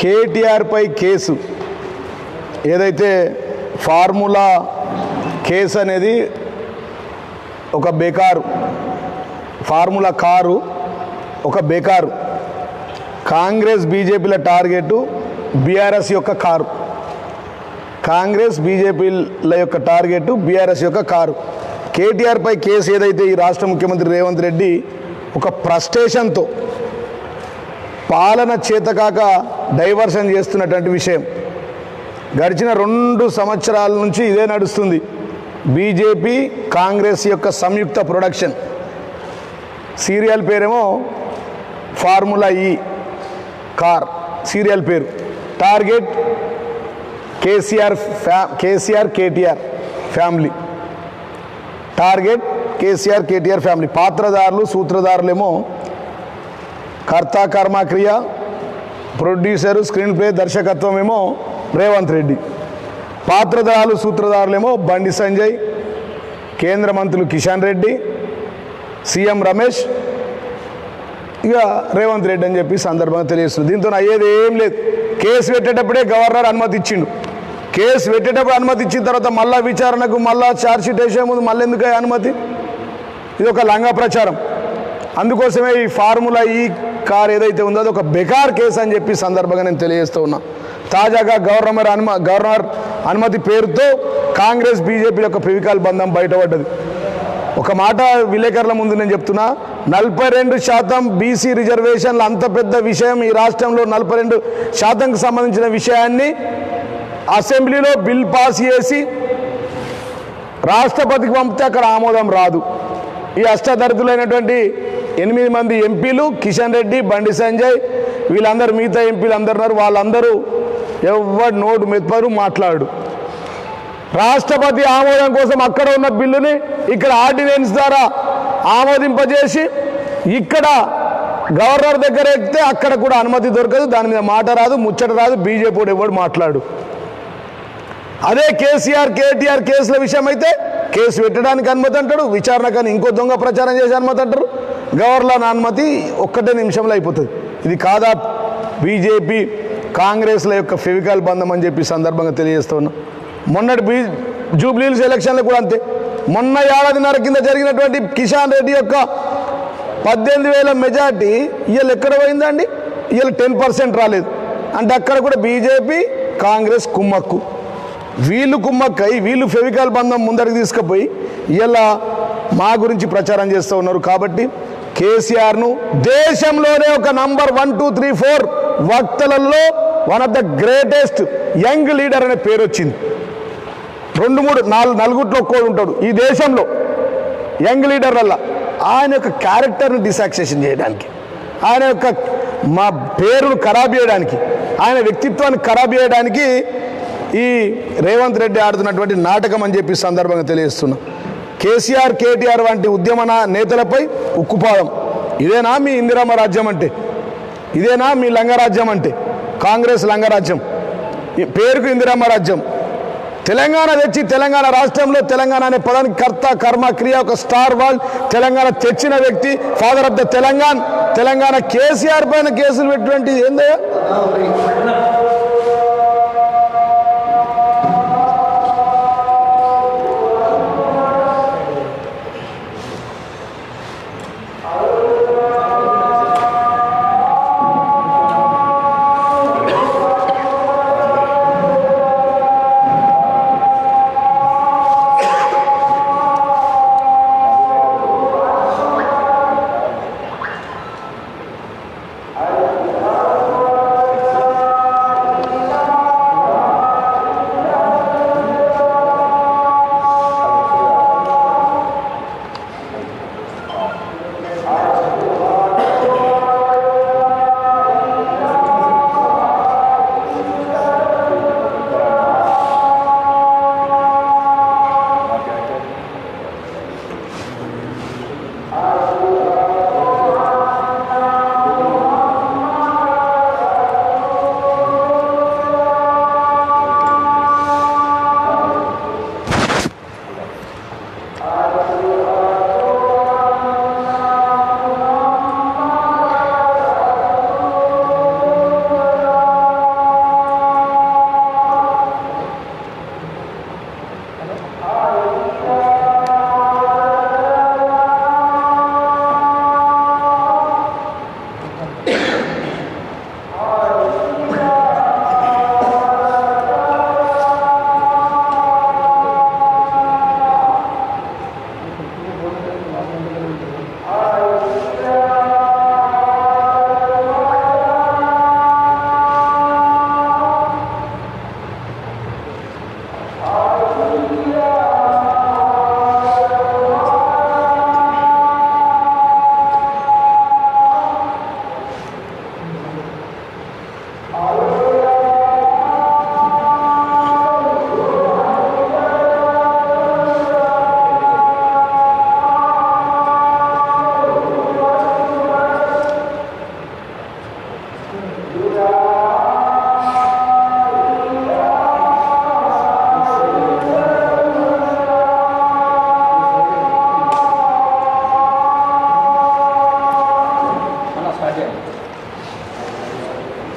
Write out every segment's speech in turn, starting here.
కేటీఆర్పై case. ఏదైతే formula case అనేది ఒక బేకారు ఫార్ములా కారు ఒక బేకారు. కాంగ్రెస్ బీజేపీల టార్గెట్ బీఆర్ఎస్ యొక్క కారు. కాంగ్రెస్ బీజేపీల యొక్క టార్గెట్ బీఆర్ఎస్ యొక్క కారు. కేటీఆర్పై కేసు ఏదైతే ఈ రాష్ట్ర ముఖ్యమంత్రి రేవంత్ రెడ్డి ఒక ఫ్రస్ట్రేషన్తో పాలన చేతకాక డైవర్షన్ చేస్తున్నటువంటి విషయం. గడిచిన రెండు సంవత్సరాల నుంచి ఇదే నడుస్తుంది. బీజేపీ కాంగ్రెస్ యొక్క సంయుక్త ప్రొడక్షన్. సీరియల్ పేరేమో ఫార్ములా ఈ కార్ సీరియల్ పేరు. టార్గెట్ కేసీఆర్ ఫ్యా KCR KTR family. Target KCR KTR family. పాత్రదారులు సూత్రధారులేమో కర్త కర్మ క్రియ ప్రొడ్యూసరు స్క్రీన్ ప్లే దర్శకత్వం ఏమో రేవంత్ రెడ్డి. పాత్రధారులు సూత్రధారులేమో బండి సంజయ్ కేంద్ర మంత్రులు కిషన్ రెడ్డి సీఎం రమేష్. ఇక రేవంత్ రెడ్డి అని చెప్పి సందర్భంగా తెలియజేస్తుంది దీంతో అయ్యేది ఏం లేదు. కేసు పెట్టేటప్పుడే గవర్నర్ అనుమతి ఇచ్చిండు కేసు పెట్టేటప్పుడు అనుమతి ఇచ్చిన తర్వాత మళ్ళా విచారణకు మళ్ళా ఛార్జ్షీట్ వేసే ముందు మళ్ళీ ఎందుకు అనుమతి? ఇది ఒక లంగా ప్రచారం. అందుకోసమే ఈ ఫార్ములా ఈ కార్ ఏదైతే ఉందో అది ఒక బెకార్ కేసు అని చెప్పి సందర్భంగా నేను తెలియజేస్తూ ఉన్నా. తాజాగా గవర్నర్ అనుమ గవర్నర్ అనుమతి పేరుతో కాంగ్రెస్ బీజేపీ యొక్క ఫెవికాల్ బంధం బయటపడ్డది. ఒక మాట విలేకరుల ముందు నేను చెప్తున్నా నలభై రెండు శాతం బీసీ రిజర్వేషన్లు అంత పెద్ద విషయం ఈ రాష్ట్రంలో నలభై రెండు శాతంకి సంబంధించిన విషయాన్ని అసెంబ్లీలో బిల్ పాస్ చేసి రాష్ట్రపతికి పంపితే అక్కడ ఆమోదం రాదు. ఈ అష్టదరిద్రులైనటువంటి ఎనిమిది మంది ఎంపీలు కిషన్ రెడ్డి బండి సంజయ్ వీళ్ళందరూ మిగతా ఎంపీలు అందరు ఉన్నారు. వాళ్ళందరూ ఎవరు నోటు మెత్పరు మాట్లాడు. రాష్ట్రపతి ఆమోదం కోసం అక్కడ ఉన్న బిల్లుని ఇక్కడ ఆర్డినెన్స్ ద్వారా ఆమోదింపజేసి ఇక్కడ గవర్నర్ దగ్గర ఎక్కితే అక్కడ కూడా అనుమతి దొరకదు. దాని మీద మాట రాదు ముచ్చట రాదు బీజేపీ ఎవడు మాట్లాడు. అదే కేసీఆర్ కేటీఆర్ కేసుల విషయం అయితే కేసు పెట్టడానికి అనుమతి అంటాడు విచారణ కానీ ఇంకో దొంగ ప్రచారం చేసే అనుమతి అంటారు. గవర్నర్ అనుమతి ఒక్కటే నిమిషంలో అయిపోతుంది. ఇది కాదా బీజేపీ కాంగ్రెస్ల యొక్క ఫెవికాల్ బంధం అని చెప్పి సందర్భంగా తెలియజేస్తున్నా. మొన్నటి బీ జూబ్లీహిల్స్ ఎలక్షన్లు కూడా అంతే. మొన్న ఏడాదిన్నర కింద జరిగినటువంటి కిషాన్ రెడ్డి యొక్క పద్దెనిమిది వేల మెజార్టీ ఇవాళ ఎక్కడ పోయిందండి? ఇవాళ టెన్ పర్సెంట్ రాలేదు. అంటే అక్కడ కూడా బీజేపీ కాంగ్రెస్ కుమ్మక్కు. వీళ్ళు కుమ్మక్కై వీళ్ళు ఫెవికాల్ బంధం ముందరికి తీసుకుపోయి ఇలా మా గురించి ప్రచారం చేస్తూ ఉన్నారు కాబట్టి కేసీఆర్ను దేశంలోనే ఒక number one two three four వక్తలలో one of the greatest young leader అనే పేరు వచ్చింది. రెండు మూడు నాలుగు నలుగుట్లో ఒక్కోడు ఉంటాడు ఈ దేశంలో యంగ్ లీడర్ వల్ల ఆయన యొక్క క్యారెక్టర్ని డిసాక్సేషన్ చేయడానికి ఆయన యొక్క మా పేరును ఖరాబ్ చేయడానికి ఆయన వ్యక్తిత్వాన్ని ఖరాబ్ చేయడానికి ఈ రేవంత్ రెడ్డి ఆడుతున్నటువంటి నాటకం అని చెప్పి సందర్భంగా తెలియజేస్తున్నా. కేసీఆర్ కేటీఆర్ వంటి ఉద్యమ నేతలపై ఉక్కుపాదం. ఇదేనా మీ ఇందిరామ రాజ్యం అంటే? ఇదేనా మీ లంగరాజ్యం అంటే? కాంగ్రెస్ లంగరాజ్యం ఈ పేరుకు ఇందిరమ్మ రాజ్యం. తెలంగాణ తెచ్చి తెలంగాణ రాష్ట్రంలో తెలంగాణ అనే పదానికి కర్త కర్మ క్రియ ఒక స్టార్ వాల్ తెలంగాణ తెచ్చిన వ్యక్తి father of the Telangana. Telangana KCR పైన కేసులు పెట్టినటువంటి ఏందయ్యా?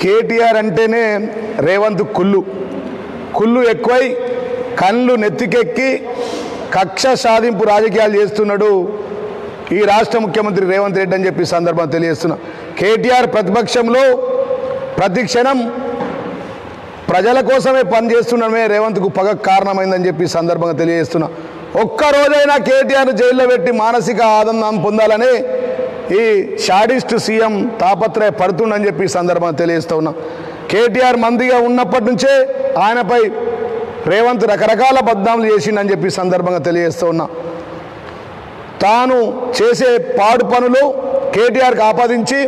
కేటీఆర్ అంటేనే రేవంత్ కుళ్ళు. కుళ్ళు ఎక్కువై కళ్ళు నెత్తికెక్కి కక్ష సాధింపు రాజకీయాలు చేస్తున్నాడు ఈ రాష్ట్ర ముఖ్యమంత్రి రేవంత్ రెడ్డి అని చెప్పి సందర్భం సందర్భంగా తెలియజేస్తున్నా. కేటీఆర్ ప్రతిపక్షంలో ప్రతి క్షణం ప్రజల కోసమే పనిచేస్తున్నామే రేవంత్కు పగ కారణమైందని చెప్పి సందర్భంగా తెలియజేస్తున్నా. ఒక్క రోజైనా కేటీఆర్ జైల్లో పెట్టి మానసిక ఆనందం పొందాలని ఈ షాడిస్ట్ సీఎం తాపత్రయ పడుతుండని చెప్పి ఈ సందర్భంగా తెలియజేస్తూ ఉన్నా. కేటీఆర్ మందిగా ఉన్నప్పటి నుంచే ఆయనపై రేవంత్ రకరకాల బద్నాములు చేసిండని చెప్పి సందర్భంగా తెలియజేస్తూ ఉన్నా. తాను చేసే పాడు పనులు కేటీఆర్కి ఆపాదించి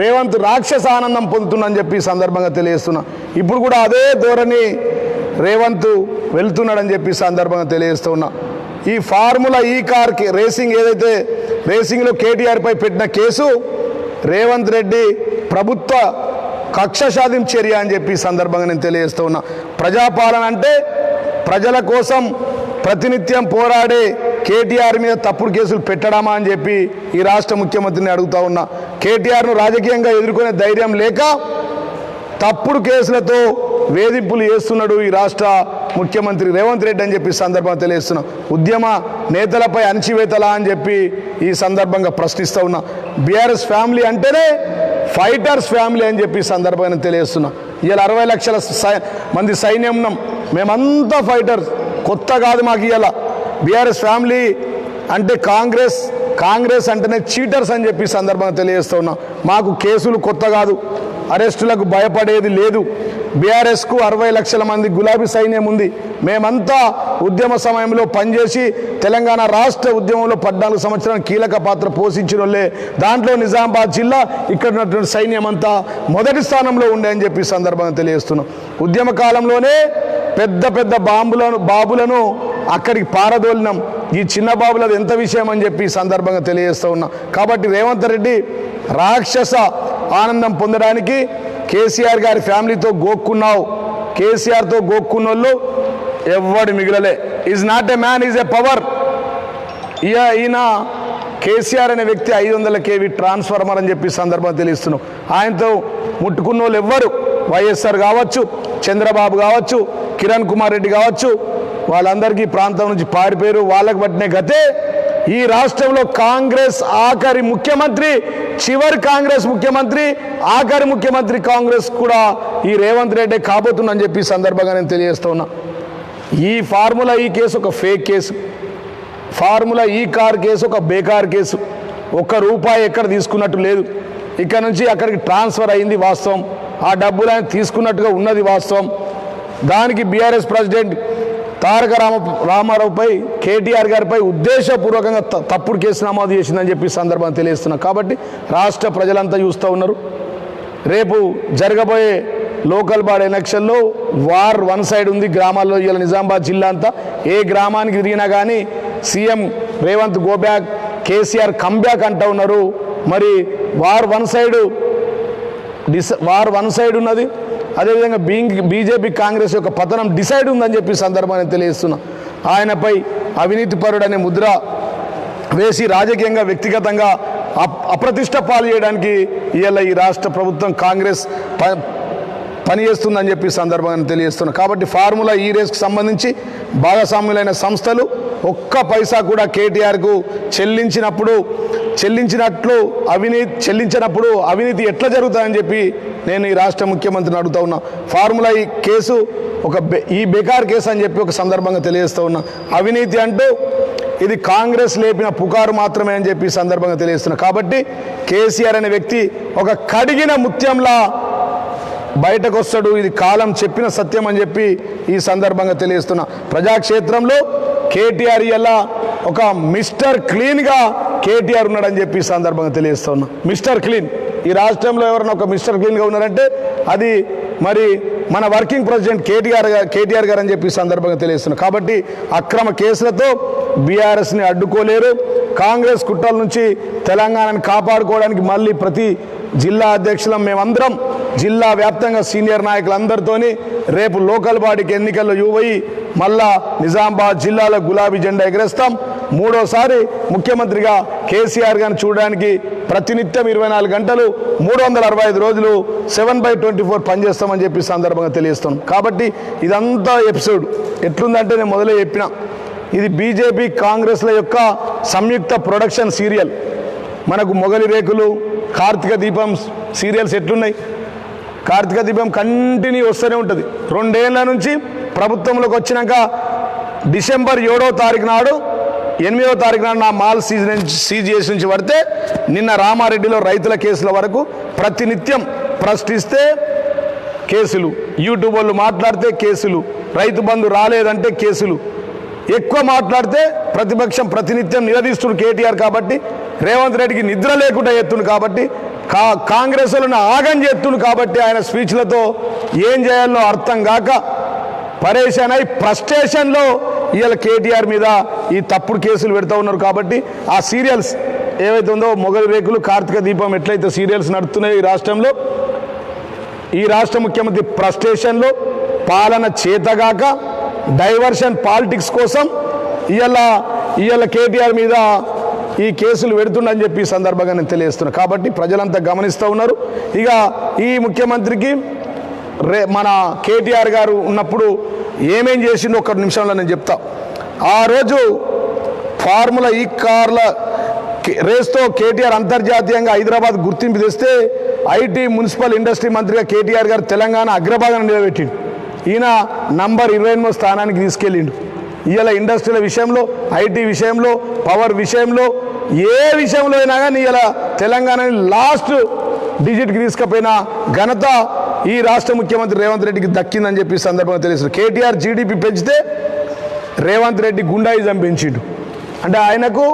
రేవంత్ రాక్షస ఆనందం పొందుతుందని చెప్పి సందర్భంగా తెలియజేస్తున్నా. ఇప్పుడు కూడా అదే ధోరణి రేవంత్ వెళ్తున్నాడని చెప్పి సందర్భంగా తెలియజేస్తూ ఉన్నా. ఈ ఫార్ములా ఈ కార్కి రేసింగ్ ఏదైతే రేసింగ్లో కేటీఆర్పై పెట్టిన కేసు రేవంత్ రెడ్డి ప్రభుత్వ కక్షశాధింపు చర్య అని చెప్పి ఈ సందర్భంగా నేను తెలియజేస్తూ ఉన్నా. ప్రజాపాలన అంటే ప్రజల కోసం ప్రతినిత్యం పోరాడే కేటీఆర్ మీద తప్పుడు కేసులు పెట్టడమా అని చెప్పి ఈ రాష్ట్ర ముఖ్యమంత్రిని అడుగుతా ఉన్నా. కేటీఆర్ను రాజకీయంగా ఎదుర్కొనే ధైర్యం లేక తప్పుడు కేసులతో వేధింపులు చేస్తున్నాడు ఈ రాష్ట్ర ముఖ్యమంత్రి రేవంత్ రెడ్డి అని చెప్పి సందర్భంగా తెలియజేస్తున్నా. ఉద్యమ నేతలపై అణచివేతలా అని చెప్పి ఈ సందర్భంగా ప్రశ్నిస్తూ ఉన్నా. బీఆర్ఎస్ ఫ్యామిలీ అంటేనే ఫైటర్స్ ఫ్యామిలీ అని చెప్పి సందర్భంగా నేను తెలియజేస్తున్నా. ఇవాళ అరవై లక్షల సై- మంది సైన్యం ఉన్నాం. మేమంతా ఫైటర్స్. కొత్త కాదు మాకు ఇవాళ. బీఆర్ఎస్ ఫ్యామిలీ అంటే కాంగ్రెస్ కాంగ్రెస్ అంటేనే చీటర్స్ అని చెప్పి సందర్భంగా తెలియజేస్తూ ఉన్నాం. మాకు కేసులు కొత్త కాదు. అరెస్టులకు భయపడేది లేదు. బీఆర్ఎస్కు అరవై లక్షల మంది గులాబీ సైన్యం ఉంది. మేమంతా ఉద్యమ సమయంలో పనిచేసి తెలంగాణ రాష్ట్ర ఉద్యమంలో పద్నాలుగు సంవత్సరాలు కీలక పాత్ర పోషించిన వాళ్ళే దాంట్లో నిజామాబాద్ జిల్లా ఇక్కడ ఉన్నటువంటి సైన్యం అంతా మొదటి స్థానంలో ఉండే అని చెప్పి సందర్భంగా తెలియజేస్తున్నాం. ఉద్యమ కాలంలోనే పెద్ద పెద్ద బాంబులను బాబులను అక్కడికి పారదోలినాం. ఈ చిన్న బాబులది ఎంత విషయం అని చెప్పి సందర్భంగా తెలియజేస్తూ ఉన్నాం. కాబట్టి రేవంత్ రెడ్డి రాక్షస ఆనందం పొందడానికి కేసీఆర్ గారి ఫ్యామిలీతో గోక్కున్నావు. కేసీఆర్తో గోక్కున్నోళ్ళు ఎవడు మిగిలలే. Is not a man is a power ఇయ ఈయన కేసీఆర్ అనే వ్యక్తి ఐదు వందల కేవీ ట్రాన్స్ఫార్మర్ అని చెప్పి సందర్భం తెలుస్తున్నాం ఆయనతో ముట్టుకున్న వాళ్ళు ఎవ్వరు. వైఎస్ఆర్ కావచ్చు చంద్రబాబు కావచ్చు కిరణ్ కుమార్ రెడ్డి కావచ్చు వాళ్ళందరికీ ప్రాంతం నుంచి పారిపోయారు. వాళ్ళకి పట్టిన గతే ఈ రాష్ట్రంలో కాంగ్రెస్ ఆఖరి ముఖ్యమంత్రి చివరి కాంగ్రెస్ ముఖ్యమంత్రి ఆఖరి ముఖ్యమంత్రి కాంగ్రెస్ కూడా ఈ రేవంత్ రెడ్డి కాబోతుందని చెప్పి సందర్భంగా నేను తెలియజేస్తున్నా ఈ ఫార్ములా ఈ కేసు ఒక fake case. Formula E car case ఒక బేకార్ కేసు. ఒక్క రూపాయి ఎక్కడ తీసుకున్నట్టు లేదు. ఇక్కడ నుంచి అక్కడికి ట్రాన్స్ఫర్ అయింది వాస్తవం. ఆ డబ్బులు ఆయన తీసుకున్నట్టుగా ఉన్నది వాస్తవం. దానికి బీఆర్ఎస్ ప్రెసిడెంట్ తారక రామ రామారావుపై కేటీఆర్ గారిపై ఉద్దేశపూర్వకంగా త- తప్పుడు కేసు నమోదు చేసిందని చెప్పి సందర్భం తెలియజేస్తున్నాం. కాబట్టి రాష్ట్ర ప్రజలంతా చూస్తూ ఉన్నారు. రేపు జరగబోయే లోకల్ బాడీ ఎలక్షన్లో వార్ వన్ సైడ్ ఉంది గ్రామాల్లో ఇవాళ నిజామాబాద్ జిల్లా అంతా. ఏ గ్రామానికి తిరిగినా కానీ CM Revanth go back KCR comeback అంటూ ఉన్నారు. మరి war one side this war one side ఉన్నది. అదేవిధంగా బీంగ్ బీజేపీ కాంగ్రెస్ యొక్క పతనం డిసైడ్ ఉందని చెప్పి సందర్భాన్ని తెలియజేస్తున్నా. ఆయనపై అవినీతి పరుడనే ముద్ర వేసి రాజకీయంగా వ్యక్తిగతంగా అప్- అప్రతిష్ట పాలు చేయడానికి ఇవాళ ఈ రాష్ట్ర ప్రభుత్వం కాంగ్రెస్ ప- పనిచేస్తుందని చెప్పి సందర్భాన్ని సందర్భంగా కాబట్టి ఫార్ములా ఈ రేస్కి సంబంధించి భాగస్వాములైన సంస్థలు ఒక్క పైసా కూడా కేటీఆర్కు చెల్లించినప్పుడు చెల్లించినట్లు అవినీతి చెల్లించినప్పుడు అవినీతి ఎట్లా జరుగుతుందని చెప్పి నేను ఈ రాష్ట్ర ముఖ్యమంత్రిని అడుగుతా ఉన్నా. ఫార్ములా ఈ కేసు ఒక ఈ బెకార్ కేసు అని చెప్పి ఒక సందర్భంగా తెలియజేస్తూ ఉన్నా. అవినీతి అంటూ ఇది కాంగ్రెస్ లేపిన పుకారు మాత్రమే అని చెప్పి సందర్భంగా తెలియజేస్తున్నా. కాబట్టి కేసీఆర్ అనే వ్యక్తి ఒక కడిగిన ముత్యంలా బయటకు వస్తాడు ఇది కాలం చెప్పిన సత్యం అని చెప్పి ఈ సందర్భంగా తెలియజేస్తున్నా. ప్రజాక్షేత్రంలో కేటీఆర్ ఎలా ఒక మిస్టర్ క్లీన్గా కేటీఆర్ ఉన్నాడని చెప్పి ఈ సందర్భంగా తెలియజేస్తున్నా. మిస్టర్ క్లీన్ ఈ రాష్ట్రంలో ఎవరైనా ఒక మిస్టర్ క్లీన్గా ఉన్నారంటే అది మరి మన వర్కింగ్ ప్రెసిడెంట్ కేటీఆర్ గారు కేటీఆర్ గారు అని చెప్పి సందర్భంగా తెలియజేస్తున్నా. కాబట్టి అక్రమ కేసులతో బీఆర్ఎస్ని అడ్డుకోలేరు. కాంగ్రెస్ కుట్రల నుంచి తెలంగాణను కాపాడుకోవడానికి మళ్ళీ ప్రతి జిల్లా అధ్యక్షులం మేమందరం జిల్లా వ్యాప్తంగా సీనియర్ నాయకులందరితోని రేపు లోకల్ బాడీకి ఎన్నికల్లో యువయి మళ్ళా నిజామాబాద్ జిల్లాలో గులాబీ జెండా ఎగరేస్తాం. మూడోసారి ముఖ్యమంత్రిగా కేసీఆర్ గారిని చూడడానికి ప్రతినిత్యం ఇరవై నాలుగు గంటలు మూడు వందల అరవై ఐదు రోజులు సెవెన్ బై ట్వంటీ ఫోర్ పనిచేస్తామని చెప్పి సందర్భంగా తెలియస్తాం కాబట్టి ఇదంతా ఎపిసోడ్. ఎట్లుందంటే నేను మొదలే చెప్పిన. ఇది బీజేపీ కాంగ్రెస్ల యొక్క సంయుక్త ప్రొడక్షన్ సీరియల్. మనకు మొగలి రేకులు కార్తీక దీపం సీరియల్స్ ఎట్లున్నాయి? కార్తీక దీపం కంటిన్యూ వస్తూనే ఉంటుంది. రెండేళ్ళ నుంచి ప్రభుత్వంలోకి వచ్చినాక డిసెంబర్ ఏడో తారీఖు నాడు ఎనిమిదో తారీఖు నాడు నా మాల్ సీజ్ నుంచి సీజ్ చేసి నుంచి పడితే నిన్న రామారెడ్డిలో రైతుల కేసుల వరకు ప్రతినిత్యం ప్రశ్నిస్తే కేసులు. యూట్యూబ్ వాళ్ళు మాట్లాడితే కేసులు. రైతు బంధు రాలేదంటే కేసులు. ఎక్కువ మాట్లాడితే ప్రతిపక్షం ప్రతినిత్యం నిలదీస్తుడు కేటీఆర్ కాబట్టి రేవంత్ రెడ్డికి నిద్ర లేకుండా ఎత్తుండు కాబట్టి కా కాంగ్రెస్ వాళ్ళని ఆగం చేస్తుండు కాబట్టి ఆయన స్పీచ్లతో ఏం చేయాలో అర్థం కాక పరేషాన్ అయి ఫ్రస్ట్రేషన్లో ఇవాళ కేటీఆర్ మీద ఈ తప్పుడు కేసులు పెడతా ఉన్నారు కాబట్టి ఆ సీరియల్స్ ఏవైతే ఉందో మొగలి రేకులు కార్తీక దీపం ఎట్లయితే సీరియల్స్ నడుస్తున్నాయో ఈ రాష్ట్రంలో ఈ రాష్ట్ర ముఖ్యమంత్రి ప్రస్టేషన్లో పాలన చేతగాక డైవర్షన్ పాలిటిక్స్ కోసం ఇవాళ ఇవాళ కేటీఆర్ మీద ఈ కేసులు పెడుతుండని చెప్పి సందర్భంగా నేను తెలియజేస్తున్నా. కాబట్టి ప్రజలంతా గమనిస్తూ ఉన్నారు. ఇక ఈ ముఖ్యమంత్రికి రే మన కేటీఆర్ గారు ఉన్నప్పుడు ఏమేం చేసిండో ఒక నిమిషంలో నేను చెప్తా. ఆ రోజు ఫార్ములా ఈ కార్ల రేస్తో కేటీఆర్ అంతర్జాతీయంగా హైదరాబాద్ గుర్తింపు తెస్తే ఐటీ మున్సిపల్ ఇండస్ట్రీ మంత్రిగా కేటీఆర్ గారు తెలంగాణ అగ్రభాగం నిలబెట్టిండు. ఈయన నంబర్ ఇరవై ఎనిమిదో స్థానానికి తీసుకెళ్ళిండు. ఇవాళ ఇండస్ట్రీల విషయంలో ఐటీ విషయంలో పవర్ విషయంలో ఏ విషయంలో అయినా కానీ ఇలా తెలంగాణని లాస్ట్ డిజిట్కి తీసుకుపోయిన ఘనత ఈ రాష్ట్ర ముఖ్యమంత్రి రేవంత్ రెడ్డికి దక్కిందని చెప్పి సందర్భంగా తెలుసు కేటీఆర్ జీడిపి పెంచితే రేవంత్ రెడ్డి గుండాయిజం పెంచిండు అంటే ఆయనకు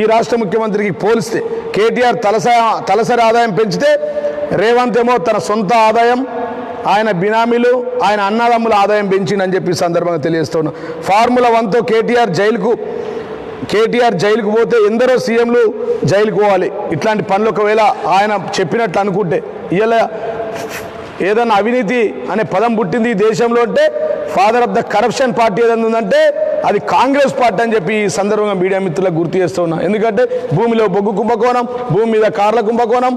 ఈ రాష్ట్ర ముఖ్యమంత్రికి పోలిస్తే కేటీఆర్ తలస తలసరి ఆదాయం పెంచితే రేవంత్ ఏమో తన సొంత ఆదాయం ఆయన బినామీలు ఆయన అన్నదమ్ముల ఆదాయం పెంచిందని చెప్పి సందర్భంగా తెలియజేస్తున్నా. ఫార్ములా వన్తో కేటీఆర్ జైలుకు కేటీఆర్ జైలుకు పోతే ఎందరో సీఎంలు జైలుకు పోవాలి. ఇట్లాంటి పనులు ఒకవేళ ఆయన చెప్పినట్లు అనుకుంటే ఇలా ఏదన్నా అవినీతి అనే పదం పుట్టింది ఈ దేశంలో అంటే father of the corruption party ఏదైనా ఉందంటే అది కాంగ్రెస్ పార్టీ అని చెప్పి ఈ సందర్భంగా మీడియా మిత్రులకు గుర్తు చేస్తూ ఉన్నా. ఎందుకంటే భూమిలో బొగ్గు కుంభకోణం భూమి మీద కార్ల కుంభకోణం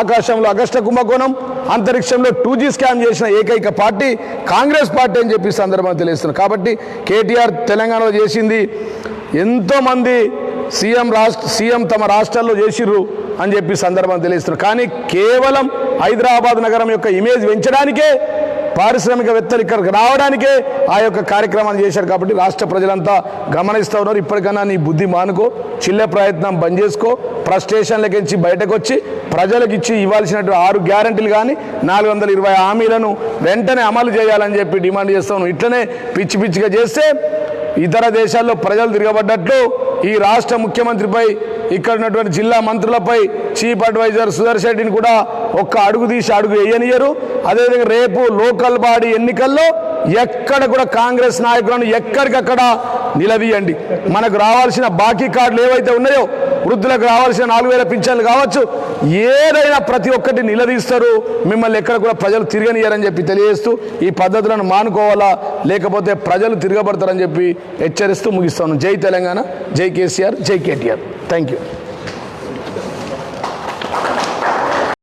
ఆకాశంలో అగస్ట కుంభకోణం అంతరిక్షంలో టూ జీ స్కామ్ చేసిన ఏకైక పార్టీ కాంగ్రెస్ పార్టీ అని చెప్పి సందర్భంగా తెలియజేస్తున్నారు. కాబట్టి కేటీఆర్ తెలంగాణలో చేసింది ఎంతోమంది సీఎం రాష్ట్ర సీఎం తమ రాష్ట్రాల్లో చేసిర్రు. అని చెప్పి సందర్భం తెలియజేస్తున్నారు. కానీ కేవలం హైదరాబాద్ నగరం యొక్క ఇమేజ్ పెంచడానికే పారిశ్రామికవేత్తలు ఇక్కడికి రావడానికే ఆ యొక్క కార్యక్రమాన్ని చేశారు కాబట్టి రాష్ట్ర ప్రజలంతా గమనిస్తూ ఉన్నారు. ఇప్పటికన్నా నీ బుద్ధి మానుకో చిల్లె ప్రయత్నం బంద్ చేసుకో ఫ్రస్ట్రేషన్లకించి బయటకు వచ్చి ప్రజలకు ఇచ్చి ఇవ్వాల్సినటువంటి ఆరు గ్యారంటీలు కానీ నాలుగు వందల ఇరవై హామీలను వెంటనే అమలు చేయాలని చెప్పి డిమాండ్ చేస్తాను ఇట్లనే పిచ్చి పిచ్చిగా చేస్తే ఇతర దేశాల్లో ప్రజలు తిరగబడ్డట్లు ఈ రాష్ట్ర ముఖ్యమంత్రిపై ఇక్కడ ఉన్నటువంటి జిల్లా మంత్రులపై చీఫ్ అడ్వైజర్ సుదర్శన్ రెడ్డిని కూడా ఒక్క అడుగు తీసి అడుగు వేయనియరు అదేవిధంగా రేపు లోకల్ బాడీ ఎన్నికల్లో ఎక్కడ కూడా కాంగ్రెస్ నాయకులను ఎక్కడికక్కడ నిలదీయండి మనకు రావాల్సిన బాకీ కార్డులు ఏవైతే ఉన్నాయో వృద్ధులకు రావాల్సిన నాలుగు వేల పింఛన్లు కావచ్చు ఏదైనా ప్రతి ఒక్కటి నిలదీస్తారు. మిమ్మల్ని ఎక్కడ కూడా ప్రజలు తిరగనియరని చెప్పి తెలియజేస్తూ ఈ పద్ధతులను మానుకోవాలా లేకపోతే ప్రజలు తిరగబడతారని చెప్పి హెచ్చరిస్తూ ముగిస్తాను. జై తెలంగాణ జై కేసీఆర్ జై కేటీఆర్. Thank you.